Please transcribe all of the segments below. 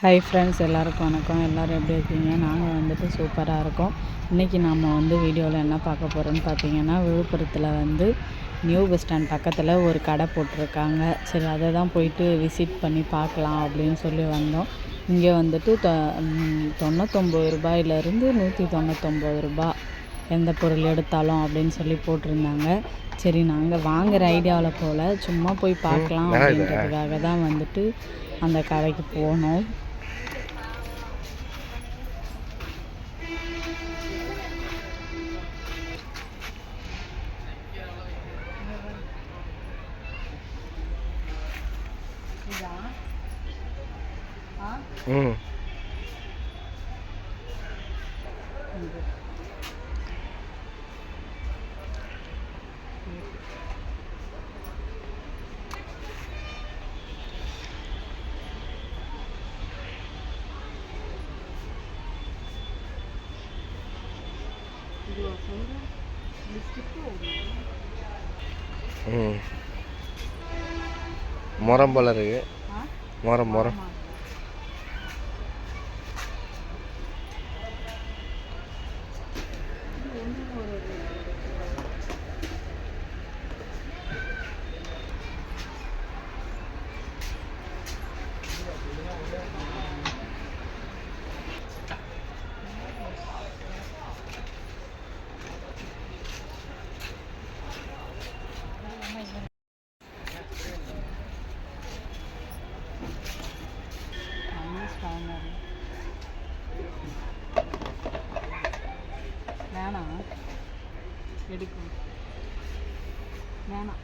Hi friends எல்லாருக்கும் வணக்கம். எல்லோரும் எப்படி இருக்கீங்க? நாங்கள் வந்துட்டு சூப்பராக இருக்கோம். இன்றைக்கி நாம் வந்து வீடியோவில் என்ன பார்க்க போகிறோம்னு பார்த்தீங்கன்னா விழுப்புரத்தில் வந்து நியூ பஸ் ஸ்டாண்ட் பக்கத்தில் ஒரு கடை போட்டிருக்காங்க. சரி அதை தான் போயிட்டு விசிட் பண்ணி பார்க்கலாம் அப்படின்னு சொல்லி வந்தோம். இங்கே வந்துட்டு தொ தொண்ணூத்தொம்பது ரூபாயிலேருந்து நூற்றி தொண்ணூத்தொம்பது ரூபா எந்த பொருள் எடுத்தாலும் அப்படின்னு சொல்லி போட்டிருந்தாங்க. சரி நாங்கள் வாங்குற ஐடியாவில் போல் சும்மா போய் பார்க்கலாம் அப்படின்றதுக்காக தான் வந்துட்டு அந்த கடைக்கு போனோம். 보자. 어? 응. 이거 응. முரம் போல இருக்கு. முரம் முரம். வேணாம். எடுக்கும் வேணாம்.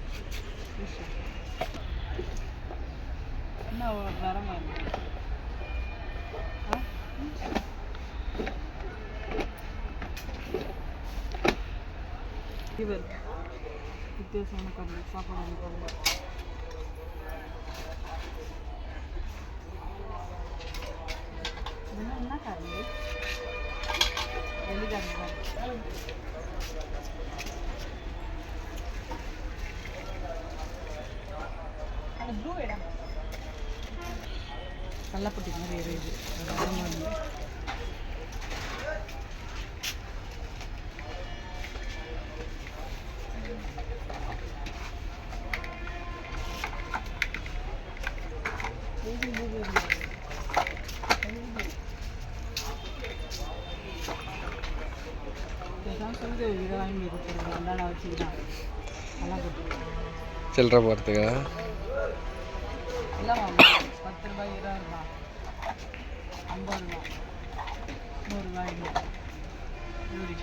என்ன வர மாதிரி இவர். வித்தியாசமான கடலை சாப்பாடு கடலை என்ன கடலை கள்ளப்பட்டி மாதிரி இதை சில்லற போகிறதுக்கா பத்து ரூபாய் இருபது ரூபாய் ஐம்பது ரூபா. நூறுரூவா இன்னும் நூறு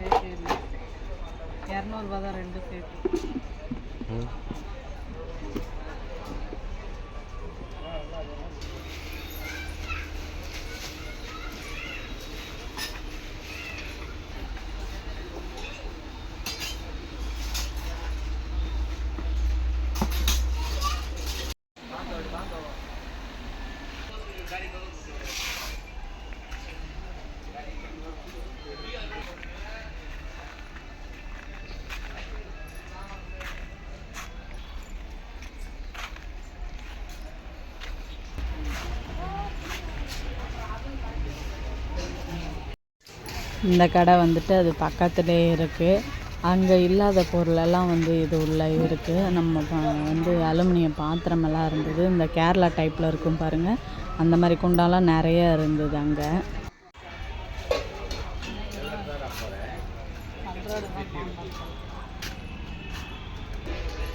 ரேட்டு இல்லை இரநூறுபா தான் ரெண்டு சேர்த்து இந்த கடை வந்துட்டு அது பக்கத்துலேயே இருக்குது அங்கே இல்லாத பொருளெல்லாம் வந்து இது உள்ள இருக்குது நம்ம வந்து அலுமினிய பாத்திரமெல்லாம் இருந்தது. இந்த கேரளா டைப்பில் இருக்கும் பாருங்கள் அந்த மாதிரி குண்டாலாம் நிறைய இருந்தது அங்கே.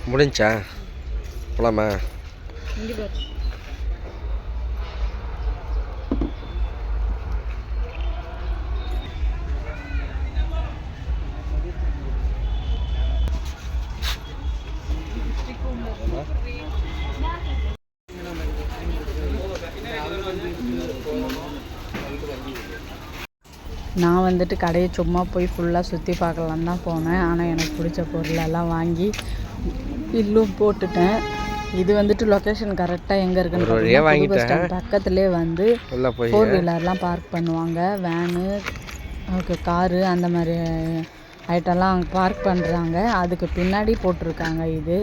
முடிஞ்சா போலாமா? நான் வந்துட்டு கடையை சும்மா போய் ஃபுல்லாக சுற்றி பார்க்கலாம் தான் போனேன். ஆனால் எனக்கு பிடிச்ச பொருளெல்லாம் வாங்கி பில்லும் போட்டுட்டேன். இது வந்துட்டு லொக்கேஷன் கரெக்டாக எங்கே இருக்குன்னு பக்கத்துலேயே வந்து ஃபோர் வீலர்லாம் பார்க் பண்ணுவாங்க. வேனு ஓகே காரு அந்த மாதிரி ஐட்டெல்லாம் அங்கே பார்க் பண்ணுறாங்க அதுக்கு பின்னாடி போட்டிருக்காங்க இது.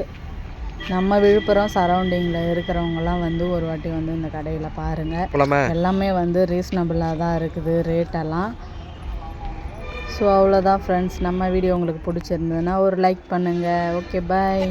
நம்ம விழுப்புரம் சரௌண்டிங்கில் இருக்கிறவங்கலாம் வந்து ஒரு வாட்டி வந்து இந்த கடையில் பாருங்கள் எல்லாமே வந்து ரீசனபிளாக தான் இருக்குது ரேட்டெல்லாம் ஸோ அவ்வளோதான் ஃப்ரெண்ட்ஸ் நம்ம வீடியோ உங்களுக்கு பிடிச்சிருந்ததுன்னா ஒரு லைக் பண்ணுங்கள் ஓகே பாய்